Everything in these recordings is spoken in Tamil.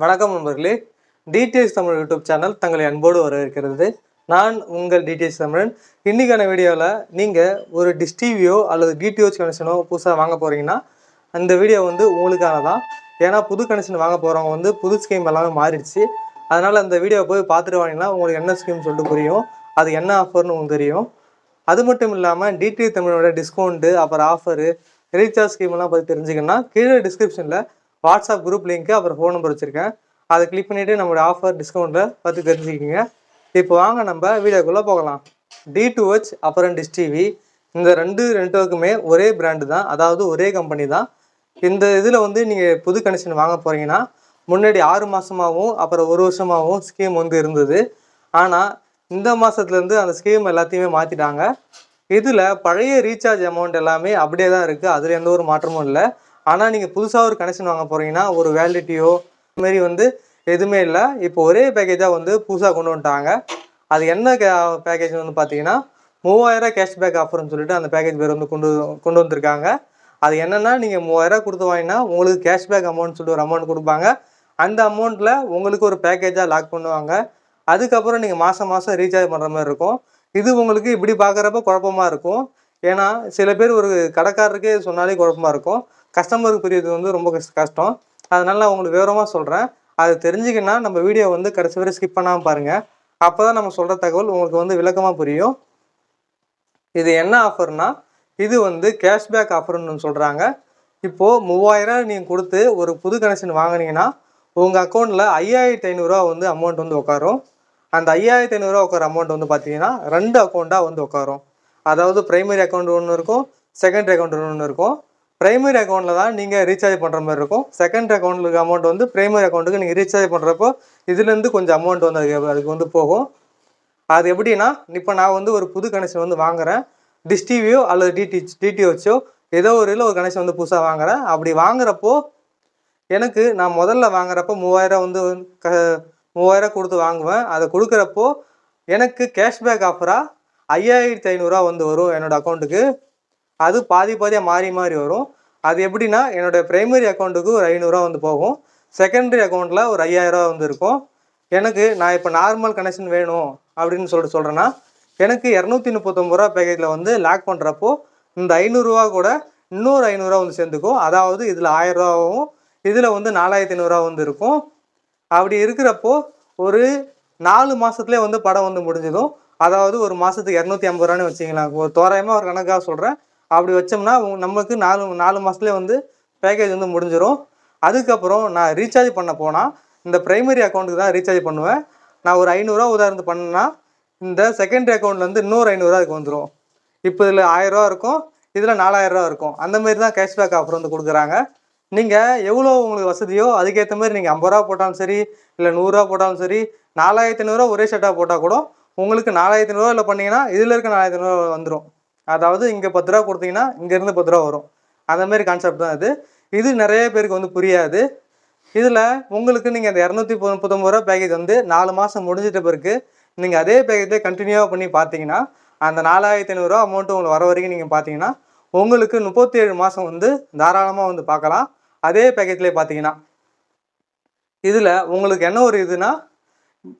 வணக்கம் நண்பர்களே. டிடிஎஸ் தமிழ் யூடியூப் சேனல் தங்களை அன்போடு வரவேற்கிறது. நான் உங்கள் டிடிஎஸ் தமிழன். இன்றைக்கான வீடியோவில் நீங்கள் ஒரு டிஷ் டிவியோ அல்லது டிடிஹெச் கனெக்ஷனோ புதுசாக வாங்க போகிறீங்கன்னா அந்த வீடியோ வந்து உங்களுக்கான தான் ஏன்னா புது கனெக்ஷன் வாங்க போகிறவங்க வந்து புது ஸ்கீம் எல்லாமே மாறிடுச்சு. அதனால் அந்த வீடியோவை போய் பார்த்துட்டு வாங்கினா உங்களுக்கு என்ன ஸ்கீம் சொல்லிட்டு புரியும். அது என்ன ஆஃபர்னு உங்களுக்கு தெரியும். அது மட்டும் இல்லாமல் டிடிஎஸ் தமிழோட டிஸ்கவுண்ட்டு அப்புறம் ஆஃபரு ரீசார்ஜ் ஸ்கீம்லாம் பற்றி தெரிஞ்சுக்கணும்னா கீழே டிஸ்கிரிப்ஷனில் வாட்ஸ்அப் குரூப் லிங்க்கு அப்புறம் ஃபோன் நம்பர் வச்சுருக்கேன். அதை கிளிக் பண்ணிவிட்டு நம்மளோட ஆஃபர் டிஸ்கவுண்ட்டில் பார்த்து தெரிஞ்சுக்கிங்க. இப்போ வாங்க நம்ம வீடியோக்குள்ளே போகலாம். டி டூ ஹெச் அப்புறம் டிஷ் டிவி இந்த ரெண்டு நெட்ஒர்க்குமே ஒரே பிராண்டு தான். அதாவது ஒரே கம்பெனி தான். இந்த இதில் வந்து நீங்கள் புது கனெக்ஷன் வாங்க போகிறீங்கன்னா முன்னாடி ஆறு மாதமாகவும் அப்புறம் ஒரு வருஷமாகவும் ஸ்கீம் வந்து இருந்தது. ஆனால் இந்த மாதத்துலேருந்து அந்த ஸ்கீம் எல்லாத்தையுமே மாற்றிட்டாங்க இதில் பழைய ரீசார்ஜ் அமௌண்ட் எல்லாமே அப்படியே தான் இருக்குது அதில் எந்த ஒரு மாற்றமும் இல்லை. ஆனால் நீங்கள் புதுசாக ஒரு கனெக்ஷன் வாங்க போகிறீங்கன்னா ஒரு வேலிடிட்டியோ மாரி வந்து எதுவுமே இல்லை. இப்போ ஒரே பேக்கேஜாக வந்து புதுசாக கொண்டு வந்துட்டாங்க. அது என்ன பேக்கேஜ் வந்து பார்த்தீங்கன்னா மூவாயிரம் கேஷ்பேக் ஆஃபர்னு சொல்லிட்டு அந்த பேக்கேஜ் பேர் வந்து கொண்டு கொண்டு வந்திருக்காங்க. அது என்னென்னா நீங்கள் மூவாயிரம் கொடுத்து வாங்கினா உங்களுக்கு கேஷ்பேக் அமௌண்ட் சொல்லிட்டு ஒரு அமௌண்ட் கொடுப்பாங்க. அந்த அமௌண்ட்டில் உங்களுக்கு ஒரு பேக்கேஜாக லாக் பண்ணுவாங்க. அதுக்கப்புறம் நீங்கள் மாதம் மாதம் ரீசார்ஜ் பண்ணுற மாதிரி இருக்கும். இது உங்களுக்கு இப்படி பார்க்குறப்ப குழப்பமாக இருக்கும். ஏன்னா சில பேர் ஒரு கடைக்காரருக்கே சொன்னாலே குழப்பமாக இருக்கும். கஸ்டமருக்கு புரியுது வந்து ரொம்ப கஷ்ட- கஷ்டம். அதனால் நான் உங்களுக்கு விவரமாக சொல்கிறேன் அது தெரிஞ்சுக்கினா நம்ம வீடியோ வந்து கடைசி வரை ஸ்கிப் பண்ணாமல் பாருங்கள் அப்போ தான் நம்ம சொல்கிற தகவல் உங்களுக்கு வந்து விளக்கமாக புரியும். இது என்ன ஆஃபர்னா இது வந்து கேஷ்பேக் ஆஃபர்னு சொல்கிறாங்க இப்போது மூவாயிரம் நீங்கள் கொடுத்து ஒரு புது கனெக்ஷன் வாங்குனீங்கன்னா உங்கள் அக்கௌண்ட்டில் ஐயாயிரத்தி ஐநூறுரூவா வந்து அமௌண்ட் வந்து உட்காரும் அந்த ஐயாயிரத்தி ஐநூறுரூவா உட்கார அமௌண்ட் வந்து பார்த்தீங்கன்னா ரெண்டு அக்கௌண்ட்டாக வந்து உட்காரும் அதாவது ப்ரைமரி அக்கௌண்ட் ஒன்று இருக்கும் செகண்டரி அக்கௌண்ட் ஒன்று இருக்கும். பிரைமரி அக்கௌண்ட்டில் தான் நீங்கள் ரீசார்ஜ் பண்ணுற மாதிரி இருக்கும். செகண்ட் அக்கௌண்ட்டுக்கு அமௌண்ட் வந்து பிரைமரி அக்கௌண்ட்டுக்கு நீங்கள் ரீசார்ஜ் பண்ணுறப்போ இதுலேருந்து கொஞ்சம் அமௌண்ட் வந்து அதுக்கு அதுக்கு வந்து போகும். அது எப்படின்னா இப்போ நான் வந்து ஒரு புது கனெக்ஷன் வந்து வாங்குறேன். டிஷ் டிவியோ அல்லது டிடி டிடிஹெச்சோ ஏதோ ஒரு இதில் ஒரு கனெக்ஷன் வந்து புதுசாக வாங்குகிறேன் அப்படி வாங்குறப்போ எனக்கு நான் முதல்ல வாங்குறப்போ மூவாயிரம் வந்து க மூவாயிரம் கொடுத்து வாங்குவேன். அதை கொடுக்குறப்போ எனக்கு கேஷ்பேக் ஆஃபராக ஐயாயிரத்தி ஐநூறுரூவா வந்து வரும் என்னோடய அக்கௌண்ட்டுக்கு அது பாதி பாதியாக மாறி மாறி வரும். அது எப்படின்னா என்னோடய ப்ரைமரி அக்கௌண்ட்டுக்கு ஒரு ஐநூறுரூவா வந்து போகும். செகண்டரி அக்கௌண்ட்டில் ஒரு ஐயாயிரரூவா வந்து இருக்கும். எனக்கு நான் இப்போ நார்மல் கனெக்ஷன் வேணும் அப்படின்னு சொல்லிட்டு சொல்கிறேன்னா எனக்கு இரநூத்தி முப்பத்தொம்பது ரூபா பேக்கேஜில் வந்து லாக் பண்ணுறப்போ இந்த ஐநூறுரூவா கூட இன்னொரு ஐநூறுரூவா வந்து சேர்ந்துக்கும். அதாவது இதில் ஆயிரரூவாவும் இதில் வந்து நாலாயிரத்தி ஐநூறுரூவா வந்து இருக்கும். அப்படி இருக்கிறப்போ ஒரு நாலு மாதத்துலேயே வந்து படம் வந்து முடிஞ்சிடும் அதாவது ஒரு மாதத்துக்கு இரநூத்தி ஐம்பது ரூபான்னு வச்சிங்களேன் ஒரு தோராயமாக ஒரு கணக்காக சொல்கிறேன் அப்படி வச்சோம்னா நமக்கு நாலு நாலு மாதத்துலேயே வந்து பேக்கேஜ் வந்து முடிஞ்சிடும் அதுக்கப்புறம் நான் ரீசார்ஜ் பண்ண போனால் இந்த ப்ரைமரி அக்கௌண்ட்டுக்கு தான் ரீசார்ஜ் பண்ணுவேன். நான் ஒரு ஐநூறுரூவா உதாரணத்து பண்ணேன்னா இந்த செகண்டரி அக்கௌண்ட்லேருந்து இன்னொரு ஐநூறுரூவா அதுக்கு வந்துடும் இப்போ இதில் ஆயிரரூவா இருக்கும் இதில் நாலாயிரரூவா இருக்கும். அந்த மாதிரி தான் கேஷ்பேக் ஆஃபர் வந்து கொடுக்குறாங்க. நீங்கள் எவ்வளோ உங்களுக்கு வசதியோ அதுக்கேற்ற மாதிரி நீங்கள் ஐம்பது ரூபா போட்டாலும் சரி இல்லை நூறுரூவா போட்டாலும் சரி நாலாயிரத்தி ஐநூறுரூவா ஒரே ஷர்ட்டாக போட்டால் கூட உங்களுக்கு நாலாயிரத்தி ஐநூறுரூவா இல்லை பண்ணிங்கன்னா இதில் இருக்க நாலாயிரத்தி ஐநூறுரூவா வந்துடும் அதாவது இங்கே பத்து ரூபா கொடுத்தீங்கன்னா இங்கேருந்து பத்து ரூபா வரும். அந்த மாதிரி கான்செப்ட் தான் இது. இது நிறைய பேருக்கு வந்து புரியாது. இதில் உங்களுக்கு நீங்கள் அந்த இரநூத்தி முப்பத்தொம்பது ரூபா பேக்கேஜ் வந்து நாலு மாதம் முடிஞ்சிட்ட பிறகு நீங்கள் அதே பேக்கேஜை கண்டினியூவாக பண்ணி பார்த்தீங்கன்னா அந்த நாலாயிரத்தி ஐநூறுரூவா அமௌண்ட்டு உங்களுக்கு வர வரைக்கும் நீங்கள் பார்த்தீங்கன்னா உங்களுக்கு முப்பத்தி ஏழு மாதம் வந்து தாராளமாக வந்து பார்க்கலாம். அதே பேக்கேஜ்லேயே பார்த்தீங்கன்னா. இதில் உங்களுக்கு என்ன ஒரு இதுனா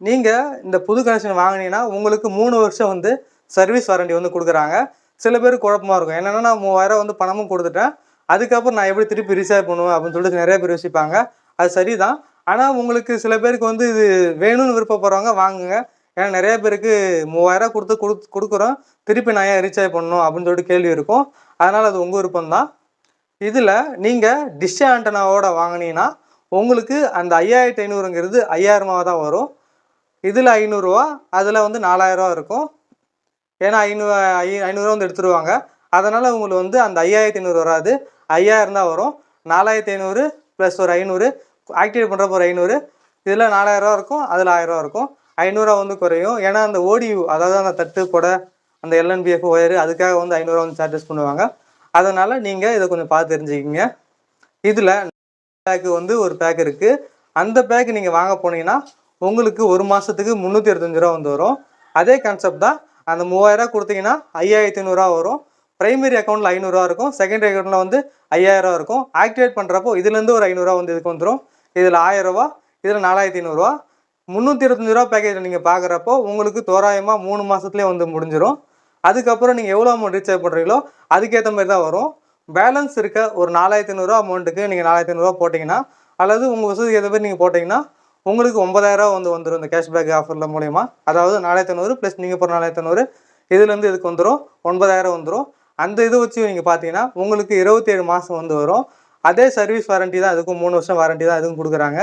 நீங்கள் இந்த புது கனெக்ஷன் வாங்கினீங்கன்னா உங்களுக்கு மூணு வருஷம் வந்து சர்வீஸ் வாரண்டி வந்து கொடுக்குறாங்க. சில பேருக்கு குழப்பமா இருக்கும். என்னென்னா நான் மூவாயிரம் வந்து பணமும் கொடுத்துட்டேன். அதுக்கப்புறம் நான் எப்படி திருப்பி ரீசார்ஜ் பண்ணுவேன் அப்படின்னு சொல்லிட்டு நிறைய பேர் யோசிப்பாங்க. அது சரிதான். ஆனால் உங்களுக்கு சில பேருக்கு வந்து இது வேணும்னு விருப்பப்படுறவங்க வாங்குங்க. ஏன்னா நிறைய பேருக்கு மூவாயிரம் கொடுத்து கொடு கொடுக்குறோம். திருப்பி நான் ஏன் ரீசார்ஜ் பண்ணணும் அப்படின்னு சொல்லிட்டு கேள்வி இருக்கும். அதனால் அது உங்கள் விருப்பம் தான் இதில் நீங்கள் டிஷ் ஆண்டனாவோட வாங்கினீங்கன்னா உங்களுக்கு அந்த ஐயாயிரத்தி ஐநூறுங்கிறது ஐயாயிரமாக தான் வரும். இதில் ஐநூறுரூவா அதில் வந்து நாலாயிரரூவா இருக்கும். ஏன்னா ஐநூறு ஐ ஐநூறுரூவா வந்து எடுத்துருவாங்க. அதனால் உங்களுக்கு வந்து அந்த ஐயாயிரத்தி ஐநூறு வராது. ஐயாயிரம் தான் வரும். நாலாயிரத்தி ஐநூறு ப்ளஸ் ஒரு ஐநூறு ஆக்டிவேட் பண்ணுறப்ப ஒரு ஐநூறு. இதில் நாலாயிரரூவா இருக்கும் அதில் ஆயிரரூவா இருக்கும். ஐநூறுரூவா வந்து குறையும். ஏன்னா அந்த ஓடியூ அதாவது அந்த தட்டு கொடை அந்த எல்என்பிஎஃப் ஒயரு அதுக்காக வந்து ஐநூறுரூவா வந்து சார்ஜஸ் பண்ணுவாங்க. அதனால் நீங்கள் இதை கொஞ்சம் பார்த்து தெரிஞ்சுக்கிங்க. இதில் பேக்கு வந்து ஒரு பேக் இருக்குது அந்த பேக் நீங்கள் வாங்க போனீங்கன்னா உங்களுக்கு ஒரு மாதத்துக்கு முந்நூற்றி அறுபத்தஞ்சு ரூபா வந்து வரும். அதே கான்செப்ட் தான் அந்த மூவாயிரரூவா கொடுத்தீங்கன்னா ஐயாயிரத்தி ஐநூறுரூவா வரும். பிரைமரி அக்கௌண்ட்டில் ஐநூறுரூவா இருக்கும். செகண்டரி அக்கௌண்ட்டில் வந்து ஐயாயிரரூவா இருக்கும். ஆக்டிவேட் பண்ணுறப்போ இதுலேருந்து ஒரு ஐநூறுரூவா வந்து இதுக்கு வந்துடும் இதில் ஆயிரரூவா இதில் நாலாயிரத்தி ஐநூறுரூவா முந்நூற்றி இருபத்தஞ்சி ரூபா பேக்கேஜில் நீங்கள் பார்க்குறப்போ உங்களுக்கு தோராயமாக மூணு மாதத்துலேயே வந்து முடிஞ்சிடும் அதுக்கப்புறம் நீங்கள் எவ்வளோ அமௌண்ட் ரீசார்ஜ் பண்ணுறீங்களோ அதுக்கேற்ற மாதிரி தான் வரும். பேலன்ஸ் இருக்க ஒரு நாலாயிரத்தி ஐநூறுரூவா அமௌண்ட்டுக்கு நீங்கள் நாலாயிரத்தி ஐநூறுரூவா போட்டிங்கன்னா அல்லது உங்கள் வசதிக்கு ஏற்ற மாதிரி நீங்கள் போட்டிங்கன்னா உங்களுக்கு ஒன்பதாயிரரூவா வந்து வந்துடும் இந்த கேஷ்பேக் ஆஃபரில் மூலயமா. அதாவது நாலாயிரத்தி ஐநூறு ப்ளஸ் நீங்கள் போகிற நாலாயிரத்தி ஐநூறு. இதுலேருந்து இதுக்கு வந்துடும் ஒன்பதாயிரம் வந்துடும் அந்த இது வச்சு நீங்கள் பார்த்தீங்கன்னா உங்களுக்கு இருபத்தி ஏழு மாதம் வந்து வரும். அதே சர்வீஸ் வாரண்டி தான். அதுக்கும் மூணு வருஷம் வாரண்டி தான் அதுக்கும் கொடுக்குறாங்க.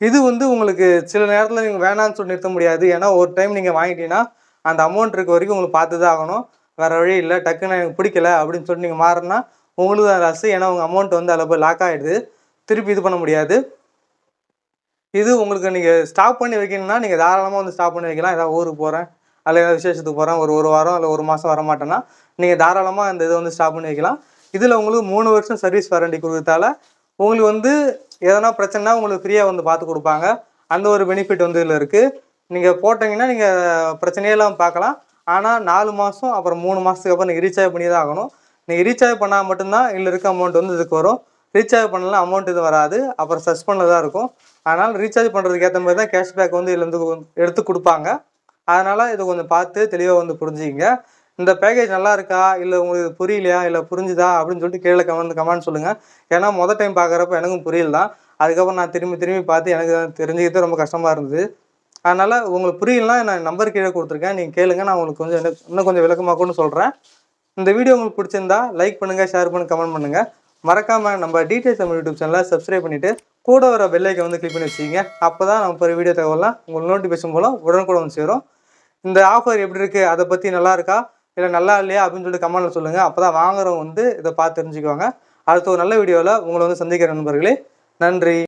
இது வந்து உங்களுக்கு சில நேரத்தில் நீங்கள் வேணான்னு சொல்லி நிறுத்த முடியாது. ஏன்னா ஒரு டைம் நீங்கள் வாங்கிட்டீங்கன்னா அந்த அமௌண்ட் இருக்க வரைக்கும் உங்களுக்கு பார்த்து தான் ஆகணும். வேறு வழி இல்லை. டக்குன்னு எனக்கு பிடிக்கல அப்படின்னு சொல்லிட்டு நீங்கள் மாறினா உங்களுக்கு தான் லாஸ் ஏன்னா உங்கள் அமௌண்ட் வந்து அதில் போய் லாக் ஆகிடுது திருப்பி இது பண்ண முடியாது. இது உங்களுக்கு நீங்கள் ஸ்டாப் பண்ணி வைக்கணும்னா நீங்கள் தாராளமாக வந்து ஸ்டாப் பண்ணி வைக்கலாம். ஏதாவது ஊருக்கு போகிறேன் அல்ல ஏதாவது விசேஷத்துக்கு போகிறேன் ஒரு ஒரு வாரம் இல்லை ஒரு மாதம் வர மாட்டேன்னா நீங்கள் தாராளமாக அந்த இதை வந்து ஸ்டாப் பண்ணி வைக்கலாம். இதில் உங்களுக்கு மூணு வருஷம் சர்வீஸ் வாரண்டி கொடுத்தால உங்களுக்கு வந்து எதனா பிரச்சனைனா உங்களுக்கு ஃப்ரீயாக வந்து பார்த்து கொடுப்பாங்க. அந்த ஒரு பெனிஃபிட் வந்து இதில் இருக்குது நீங்கள் போட்டிங்கன்னா நீங்கள் பிரச்சனையெல்லாம் பார்க்கலாம். ஆனால் நாலு மாதம் அப்புறம் மூணு மாதத்துக்கு அப்புறம் நீங்கள் ரீசார்ஜ் பண்ணி தான் ஆகணும். நீங்கள் ரீசார்ஜ் பண்ணால் மட்டும்தான் இதில் இருக்க அமௌண்ட் வந்து இதுக்கு வரும். ரீசார்ஜ் பண்ணலாம் அமௌண்ட் இது வராது. அப்புறம் சஸ்பெண்டில் தான் இருக்கும். அதனால் ரீசார்ஜ் பண்ணுறதுக்கு ஏற்ற மாதிரி தான் கேஷ்பேக் வந்து இதுலேருந்து எடுத்து கொடுப்பாங்க. அதனால் இதை கொஞ்சம் பார்த்து தெளிவாக வந்து புரிஞ்சுக்கிங்க. இந்த பேக்கேஜ் நல்லா இருக்கா? இல்லை உங்களுக்கு புரியலையா? இல்லை புரிஞ்சுதா? அப்படின்னு சொல்லிட்டு கீழே கமெண்ட் கமெண்ட் சொல்லுங்கள் ஏன்னா மொதல் டைம் பார்க்குறப்ப எனக்கும் புரியல. தான் அதுக்கப்புறம் நான் திரும்பி திரும்பி பார்த்து எனக்கு தெரிஞ்சுக்கிறது ரொம்ப கஷ்டமாக இருந்தது. அதனால் உங்களுக்கு புரியலனா நான் நம்பர் கீழே கொடுத்துருக்கேன். நீங்கள் கேளுங்க. நான் உங்களுக்கு கொஞ்சம் இன்னும் இன்னும் கொஞ்சம் விளக்கமாக கூட சொல்கிறேன் இந்த வீடியோ உங்களுக்கு பிடிச்சிருந்தா லைக் பண்ணுங்கள் ஷேர் பண்ணி கமெண்ட் பண்ணுங்கள் மறக்காமல் நம்ம டீடைல்ஸ் நம்ம யூடியூப் சேனலை சப்ஸ்கிரைப் பண்ணிவிட்டு கூட வர பெல்லைக்கை வந்து கிளிக் பண்ணி வச்சுக்கிங்க. அப்போ தான் நம்ம ஒரு வீடியோ தகவலாம் உங்களுக்கு நோட்டிஃபிகேஷன் மூலம் உடனுக்குடன் வந்து சேரும். இந்த ஆஃபர் எப்படி இருக்குது அதை பற்றி நல்லா இருக்கா? இல்லை நல்லா இல்லையா? அப்படின்னு சொல்லிட்டு கமெண்ட்டில் சொல்லுங்கள் அப்போ தான் வாங்குறவங்க வந்து இதை பார்த்து தெரிஞ்சுக்குவாங்க. அடுத்த ஒரு நல்ல வீடியோவில் உங்களை வந்து சந்திக்கிற நண்பர்களே நன்றி.